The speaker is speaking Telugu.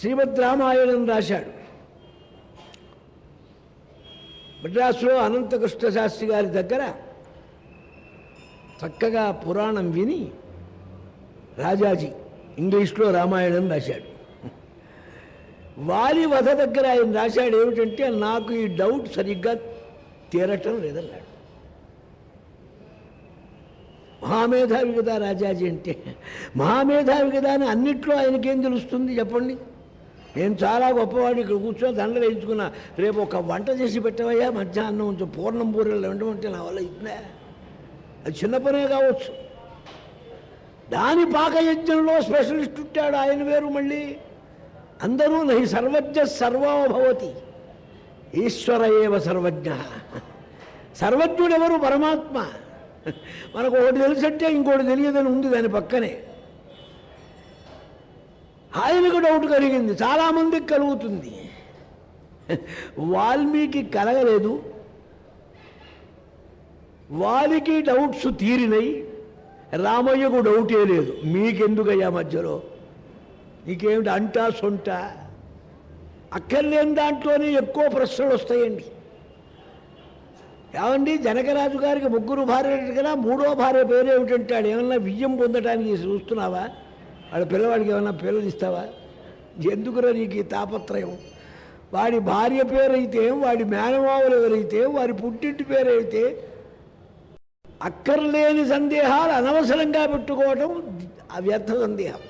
శ్రీమద్ రామాయణం రాశాడు. మద్రాసులో అనంతకృష్ణ శాస్త్రి గారి దగ్గర చక్కగా పురాణం విని రాజాజీ ఇంగ్లీష్లో రామాయణం రాశాడు. వాలి వధ దగ్గర ఆయన రాశాడు ఏమిటంటే నాకు ఈ డౌట్ సరిగ్గా తీరటం లేదన్నాడు. మహామేధావి కదా రాజాజీ అంటే మహామేధావి కదా అని అన్నిట్లో ఆయనకేం తెలుస్తుంది చెప్పండి? నేను చాలా గొప్పవాడిని ఇక్కడ కూర్చొని దండలు వేయించుకున్నా. రేపు ఒక వంట చేసి పెట్టవయ్యా మధ్యాహ్నం కొంచెం పూర్ణం బూరెలు వెంటమంటే నా వల్ల ఇట్లా అది చిన్న పనే కావచ్చు. దాని పాకయజ్ఞంలో స్పెషలిస్ట్ ఉంటాడు ఆయన వేరు మళ్ళీ. అందరూ నహి సర్వజ్ఞ సర్వోభవతి ఈశ్వర ఏవ సర్వజ్ఞ. సర్వజ్ఞుడెవరు? పరమాత్మ. మనకు ఒకటి తెలుసంటే ఇంకోటి తెలియదని ఉంది దాని పక్కనే. ఆయనకు డౌట్ కలిగింది. చాలామందికి కలుగుతుంది. వాల్మీకి కలగలేదు. వారికి డౌట్స్ తీరినాయి. రామయ్యకు డౌటే లేదు. మీకెందుకయ్యా మధ్యలో? నీకేమిటి అంటా సొంట? అక్కర్లేని దాంట్లోనే ఎక్కువ ప్రశ్నలు వస్తాయండి. ఏమండి? జనకరాజు గారికి ముగ్గురు భార్య కదా మూడో భార్య పేరు ఏమిటంటాడు ఏమన్నా విజయం పొందటానికి చూస్తున్నావా? వాడి పిల్లవాడికి ఏమన్నా పిల్లలు ఇస్తావా? ఎందుకురా నీకు ఈ తాపత్రయం? వాడి భార్య పేరైతే వాడి మేనమావులు ఎవరైతే వారి పుట్టింటి పేరైతే అక్కర్లేని సందేహాలు అనవసరంగా పెట్టుకోవటం ఆ వ్యర్థ సందేహం.